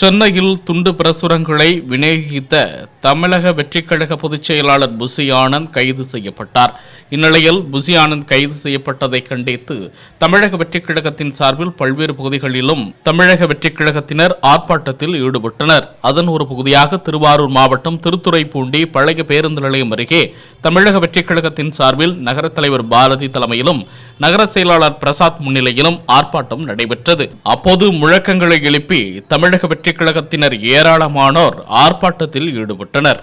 சென்னையில் துண்டு பிரசுரங்களை விநியோகித்த தமிழக வெற்றிக்கழக பொதுச் செயலாளர் புசி ஆனந்த் கைது செய்யப்பட்டார். இந்நிலையில் புசி ஆனந்த் கைது செய்யப்பட்டதை கண்டித்து தமிழக வெற்றிக் கழகத்தின் சார்பில் பல்வேறு பகுதிகளிலும் தமிழக வெற்றிக் கழகத்தினர் ஆர்ப்பாட்டத்தில் ஈடுபட்டனர். அதன் ஒரு பகுதியாக திருவாரூர் மாவட்டம் திருத்துறைப்பூண்டி பழைய பேருந்து நிலையம் அருகே தமிழக வெற்றிக் கழகத்தின் சார்பில் நகர தலைவர் பாரதி தலைமையிலும் நகர செயலாளர் பிரசாத் முன்னிலையிலும் ஆர்ப்பாட்டம் நடைபெற்றது. அப்போது முழக்கங்களை எழுப்பி தமிழக வெற்றிக் கழகத்தினர் ஏராளமானோர் ஆர்ப்பாட்டத்தில் ஈடுபட்டனர்.